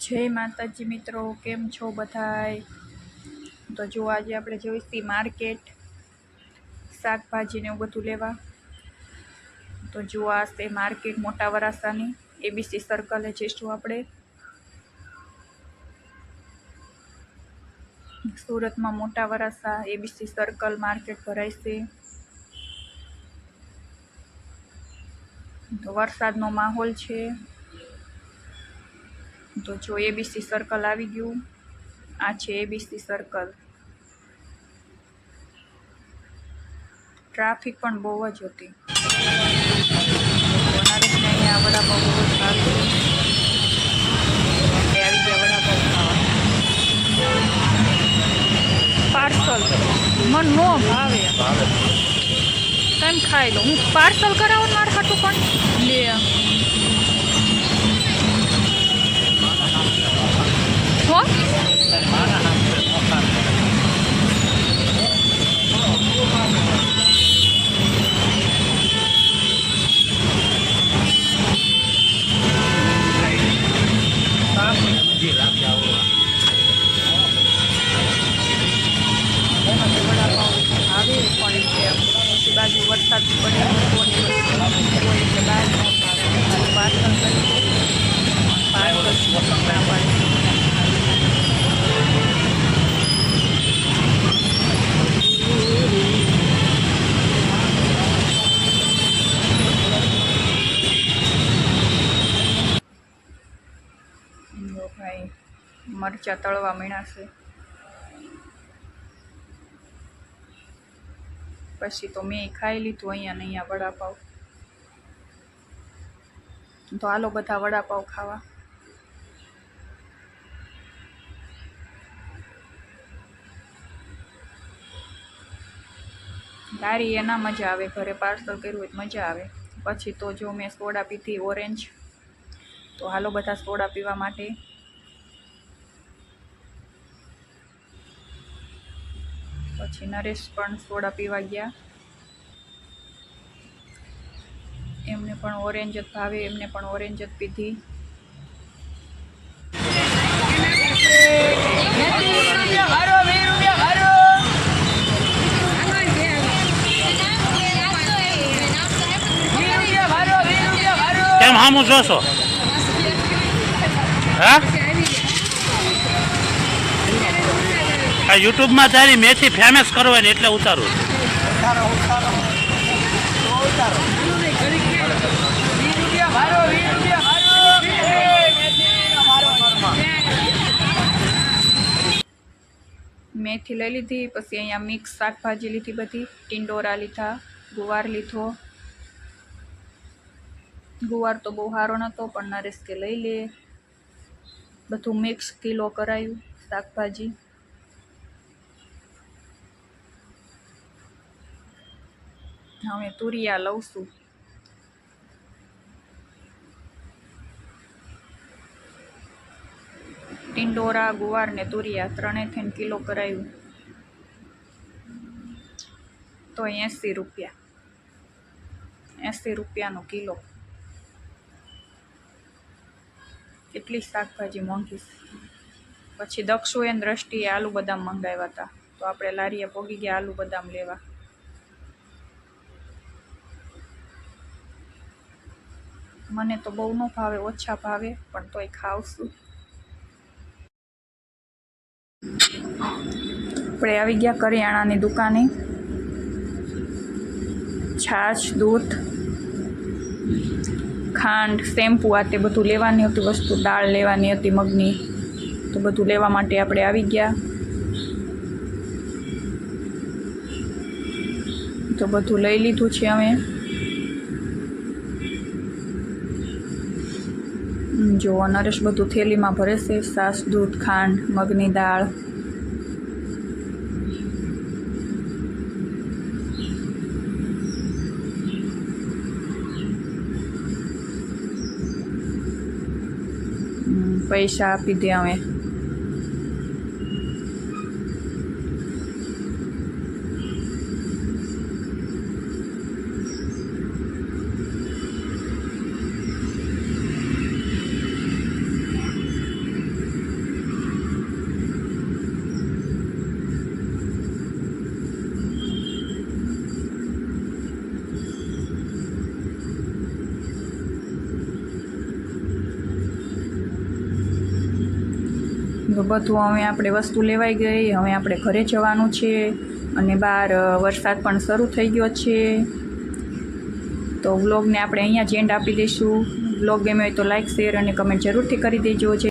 જય માતાજી મિત્રો, કેમ છો બધાય? તો જો આજે આપણે જોઈશી માર્કેટ શાકભાજી ને એવું બધું લેવા. તો જો આ છે માર્કેટ મોટા વરાસાની એબીસી સર્કલે જઈશું આપણે. સુરતમાં મોટા વરાસા એબીસી સર્કલ માર્કેટ ભરાય છે. તો વરસાદનો માહોલ છે. તો જો એબીસી સર્કલ આવી ગયું. આ છે એબીસી સર્કલ ટ્રાફિક પણ બહુ જ હતી. અહીંયા વડાપાવ બહુ જ આવી ગયા વડાપાવ ખાવા પાર્સલ મન નો ભાવે. તેમ ખાઈ લો? હું પાર્સલ કરાવો મારા હાટું પણ? લે હો વડાપાવ આવે પણ છે પછી બાજુ વરસાદ પડે કોની હોય એટલે બહાર ન ભાવે પાર્સલ કરી પાર્સલ ના પાડે જો ભાઈ મરચા તળવા મીણા છે. પછી તો મેં ખાઈ લીધું અહીંયા ને અહીંયા વડાપાવ. તો હાલો બધા વડાપાવ ખાવા. તારી એના મજા આવે, ઘરે પાર્સલ કર્યું હોય મજા આવે. પછી તો જો મેં સોડા પીધી ઓરેન્જ, તો હાલો બધા સોડા પીવા માટે. પછી નરેશ પણ સોડા પીવા ગયા. એમને પણ ઓરેન્જ જ ભાવે, એમને પણ ઓરેન્જ જ પીધી. કેમ હામું જોશો? હા? આ યુટ્યુબમાં તારી મેથી ફેમસ કરવાની એટલે ઉતારું મેથી લઈ લીધી પછી અહીંયા મિક્સ શાકભાજી લીધી બધી ટિંડોરા લીધા ગુવાર લીધો. ગુવાર તો બહુ સારો નહોતો પણ નરેશ કે લઈ લે. બધું મિક્સ કિલો કરાયું શાકભાજી. હવે તુરિયા લઉં છું ટિંડોરા, ગુવાર ને તુરિયા ત્રણે થઈને કિલો કરાયું. તો એંસી રૂપિયા. એંસી રૂપિયાનો કિલો. કેટલી શાકભાજી મોંઘી. પછી દક્ષુ એન દ્રષ્ટિએ આલુ બદામ મંગાવ્યા હતા. તો આપણે લારીએ પોગી ગયા, આલુ બદામ લેવા. મને તો બહુ ન ભાવે, ઓછા ભાવે, પણ તોય ખાવશું. આપણે આવી ગયા કરિયાણાની દુકાને. છાશ, દૂધ, ખાંડ, શેમ્પુ આ તે બધું લેવાની હતી, વસ્તુ દાળ લેવાની હતી, મગની. તો બધું લેવા માટે આપણે આવી ગયા. તો બધું લઈ લીધું છે અમે. જો નરેશ બધું થેલીમાં ભરે છે, સાસ, દૂધ, ખાંડ, મગની દાળ. પૈસા આપી દે અમે. બધું હવે આપણે વસ્તુ લેવાઈ ગઈ, હવે આપણે ઘરે જવાનું છે અને બહાર વરસાદ પણ શરૂ થઈ ગયો છે. તો વ્લોગને આપણે અહીંયા જ એન્ડ આપી દઈશું. વ્લોગ ગમે હોય તો લાઇક શેર અને કમેન્ટ જરૂરથી કરી દેજો. જે